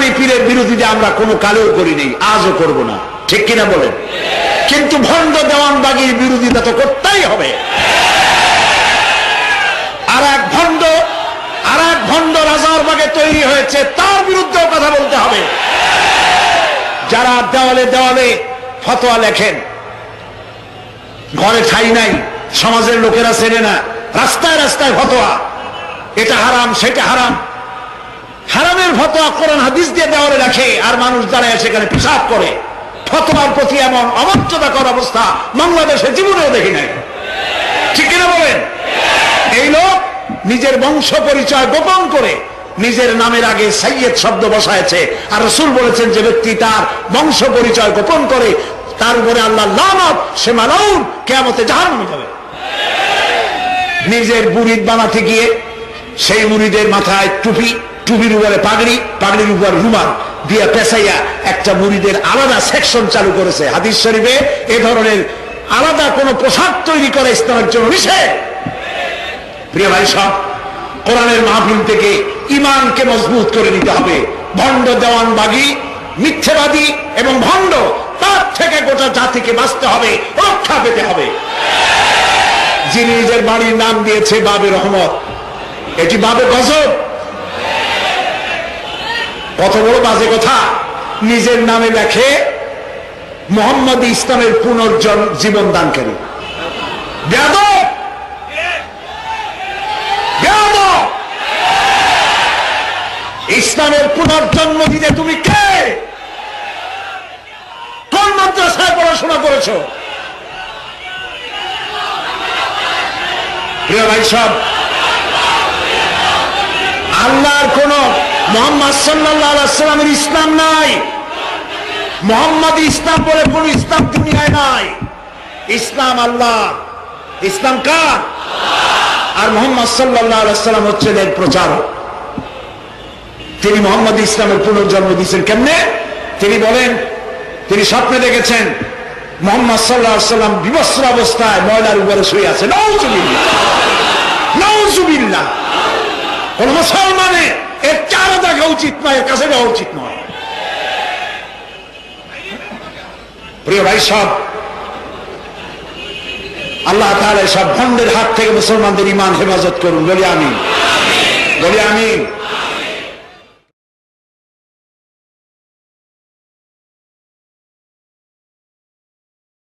ইসলামী পীরের বিরোধীতে আমরা কোনো কালেও করিনি আজও করব না। ঠিক কিনা বলেন? কিন্তু ভণ্ড দেওয়ানবাগির বিরোধিতা তো করতেই হবে। আর এক ভণ্ড, আর এক ভণ্ড রাজার বাগে তৈরি হয়েছে, তার বিরুদ্ধেও কথা বলতে হবে। যারা দেওয়ালে দেওয়ালে ফতোয়া লেখেন, ঘরে ঠাই নাই, সমাজের লোকেরা চেনে না, রাস্তায় রাস্তায় ফতোয়া। এটা হারাম, সেটা হারাম। হারামের ফতোয়া কোরআন হাদিস দিয়ে দেওয়ালে রাখে, আর মানুষ দাঁড়ায় সেখানে পেশাব করে। ফতোয়ার প্রতি এমন অমর্যাদাকর অবস্থা বাংলাদেশে জীবনেও দেখি নাই। ঠিক কিনা বলেন? এই লোক নিজের বংশ পরিচয় গোপন করে নিজের নামের আগে সাইয়েদ শব্দ বসায়ছে, আর রসুল বলেছেন যে ব্যক্তি তার বংশ পরিচয় গোপন করে, তার উপরে আল্লাহ লানত, সে মালাউন কেমতে জাহান যাবে। নিজের বুড়িদ বানাতে গিয়ে সেই মুড়িদের মাথায় টুপি টুপির উপরে পাগড়ি, পাগড়ির উপর রুমাল দিয়া পেশাইয়া একটা মুড়িদের আলাদা সেকশন চালু করেছে। হাদিস শরীফে এ ধরনের আলাদা কোন পোশাক তৈরি করে ইসলামের জন্য নিষেধ। প্রিয় ভাই সব, কোরআনের মাহফিল থেকে ইমানকে মজবুত করে নিতে হবে। ভণ্ড দেওয়ানবাগী মিথ্যেবাদী এবং ভণ্ড, তার থেকে গোটা জাতিকে বাঁচতে হবে, রক্ষা পেতে হবে। যিনি নিজের বাড়ির নাম দিয়েছে বাবে রহমত, এটি বাবে গজব। কত বড় বাজে কথা। নিজের নামে লেখে, মোহাম্মদ ইসলামের পুনর্জন জীবন দানকারী! ইসলামের পুনর্জন্ম দিতে তুমি কে? কোন মাদ্রাসায় পড়াশোনা করেছ? প্রিয় ভাই সব, আল্লাহর কোন মোহাম্মদ সাল্লামের ইসলাম নাই। মোহাম্মদ ইসলাম বলে কোন ইসলাম দুনিয়ায় নাই। ইসলাম আল্লাহ। ইসলাম কার? আর মোহাম্মদ সাল্লাম হচ্ছেন এর প্রচারক। তিনি মোহাম্মদ ইসলামের পুনর্জন্ম দিয়েছেন কেমনে? তিনি বলেন, তিনি স্বপ্নে দেখেছেন, মোহাম্মদ সাল্লাহ সাল্লাম বিবস্ত্র অবস্থায় ময়লার উপরে শুয়ে আছে নৌজুবিল্লা নৌজুবিল্লা কোন মুসলমানে এর চারা দেখা উচিত নয়, এর কাছে যাওয়া উচিত নয়। প্রিয় ভাই সব, আল্লাহ তাহলে সব ভণ্ডের হাত থেকে মুসলমানদের ইমান হেফাজত করুন, বলি আমি বলি আমি